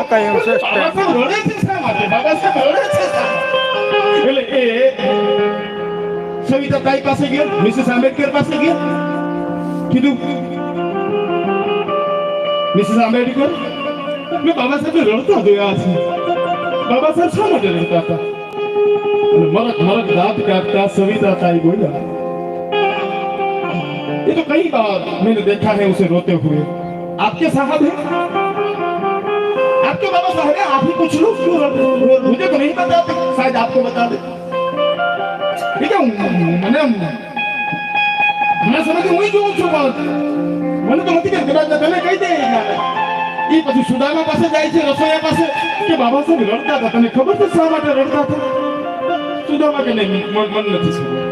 મુકાય એમ છે બાબા સાહેબ રડે છે શા માટે બાબા સાહેબ રડે છે શા માટે? એટલે એ સવિતા તાઈ પાસે ગયા મિસિસ આંબેડકર પાસે ગયા કીધું મિસિસ આંબેડકર મેં બાબા સાહેબ રડતા જોયા છે બાબા સાહેબ શા માટે રડતા હતા અને મરક મરક દાંત કાઢતા સવિતા તાઈ બોલ્યા ये तो कई बार मैंने देखा है उसे रोते हुए आपके साहब है आपके बाबा साहब है आप ही पूछ लो क्यों रो- रो- मुझे तो नहीं पता शायद आपको बता दे ठीक है मैंने मैं समझ હું જોઉં છું પણ મને તો નથી કે કદાચ તને કહી દે એ પછી સુદામા પાસે જાય છે રસોઈયા પાસે કે બાબા સાહેબ રડતા હતા તને ખબર છે શા માટે રડતા હતા સુદામા કે નહીં મન મન નથી ખબર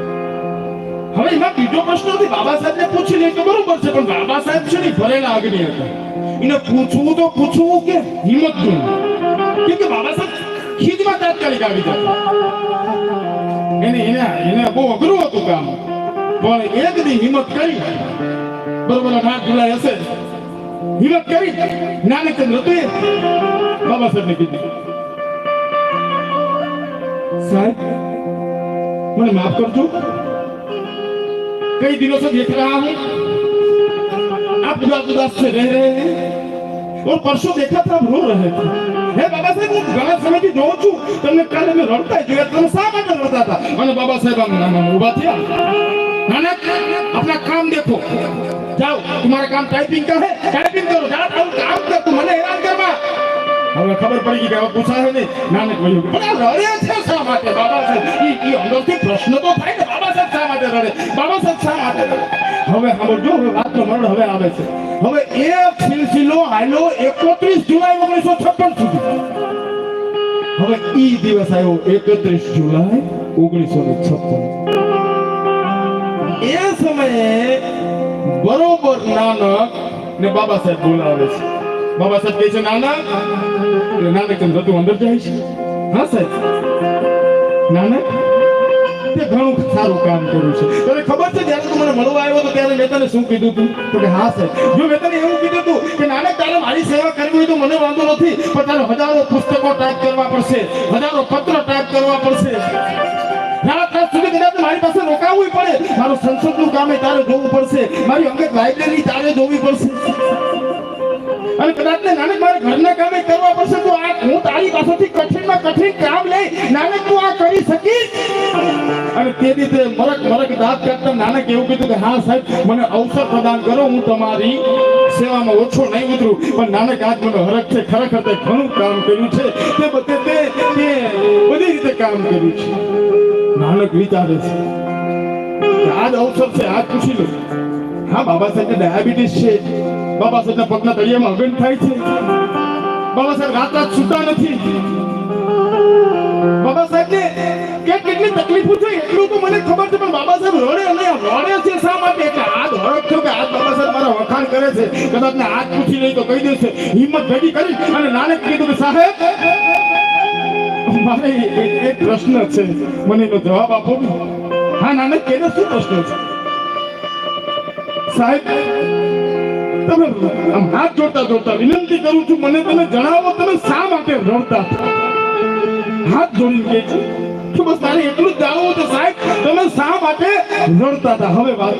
હવે એમાં બીજો પ્રશ્ન નથી બાબા સાહેબને પૂછી લે તો બરોબર છે પણ બાબા સાહેબ છે ને ભરેલા અગ્નિ હતા એને પૂછવું તો પૂછવું કે હિંમત જોઈ કેમ કે બાબા સાહેબ ખીજમાં તાત્કાલિક આવી જતા એને એને એને બહુ અઘરું હતું કામ પણ એક દી હિંમત કરી બરોબર આ નાક ઢોળાય હશે હિંમત કરી નાનકચંદ હતું એ બાબા સાહેબને કીધું સાહેબ મને માફ કરજો कई दिनों से देख रहा हूँ आप उदास उदास से रह रहे हैं और परसों देखा था आप रो रहे थे હે બાબા સાહેબ હું ઘણા સમયથી જોઉં છું તમને કાલે મેં રડતા જોયા તમે શા માટે રડતા હતા અને બાબા સાહેબ આમ આમ આમ ઊભા થયા નાનક अपना काम देखो जाओ तुम्हारा काम टाइपिंग का है टाइपिंग करो जाओ तुम काम कर તું મને હેરાન કરવા હવે ખબર પડી ગઈ કે હવે પૂછાશે નહીં નાનક વળ્યું પણ આ રડે છે શા માટે બાબા સાહેબ ઈ ઈ અંદરથી પ્રશ્ન તો થાય ને બાબા સાહેબ શા માટે રડે બાબા સાહેબ શા માટે રડે હવે સાંભળજો હવે વાતનો મરણ હવે આવે છે. હવે એ સિલસિલો હાલો એકત્રીસ જુલાઈ ઓગણીસો છપ્પન સુધી. હવે ઈ દિવસ આવ્યો એકત્રીસ જુલાઈ ઓગણીસો ને છપ્પન. એ સમયે બરોબર નાનક ને બાબા સાહેબ બોલાવે છે. બાબા સાહેબ કહે છે, નાનક નાનક તમે જતું અંદર જાય છે. હા સાહેબ. નાનક? તે ઘણું સારું કામ કર્યું છે. તને ખબર છે, જ્યારે તું મને મળવા આવ્યો તો ત્યારે મેં શું કીધું તું? તો કે હા સર જો મેં એવું કીધું તું કે નાનક તારે મારી સેવા કરવી હોય તો મને વાંધો નથી, પણ તારે હજારો પુસ્તકો ટાઈપ કરવા પડશે, હજારો પત્ર ટાઈપ કરવા પડશે. મારી પાસે રોકાવું પડે. મારું સંસદનું કામ તારે જોવું પડશે. મારી અંગત લાઇબ્રેરી તારે જોવી પડશે. અને કદાચ ને નાનક મારે કામે કરવા પડશે, તો આ હું તારી પાસેથી કઠિનમાં કઠિન કામ લઈ નાનક તું આ કરી શકીશ. અને તે રીતે મરક મરક દાંત કાઢતા નાનક એવું કીધું કે, હા સાહેબ, મને અવસર પ્રદાન કરો, હું તમારી સેવામાં ઓછો નહીં ઉતરું. પણ નાનક આજ મને હરખ છે, ખરેખર તે ઘણું કામ કર્યું છે. તે બધે તે બધી રીતે કામ કર્યું છે. નાનક વિચારે છે આજ અવસર છે, આજ પૂછી લો. હા, બાબા સાહેબ ડાયાબિટીસ છે. બાબા સાહેબ પગના તળિયામાં અગન થાય છે. બાબા સાહેબ રાત રાત છૂટા નથી. કેટલી તકલીફો છે એટલું તો મને ખબર છે, પણ બાબા સાહેબ રડે નહીં રડે છે શા માટે? એટલે આજ હળક થયો કે આ બાબા સાહેબ મારા વખાણ કરે છે. કદાચ ને આજ પૂછી લઈ તો કહી દેશે. હિંમત ભેગી કરી અને નાને કીધું કે સાહેબ, મારે એક પ્રશ્ન છે. મને એનો જવાબ આપો હા નાનક કેનો શું પ્રશ્ન છે? સાહેબ, તમે હાથ જોડતા જોડતા વિનંતી કરું છું, મને તમે જણાવો, તમે શા માટે રડતા? હાથ જોડીને કહે છે. કે બસ તારે એટલું જ તો સાહેબ. તમે શા માટે રડતા હતા? હવે વાત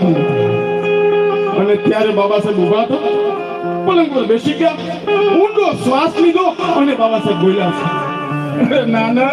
અને ત્યારે બાબા સાહેબ ઊભા હતા. પલંગ પર બેસી ગયા. ઊંડો શ્વાસ લીધો અને બાબા સાહેબ બોલ્યા નાના.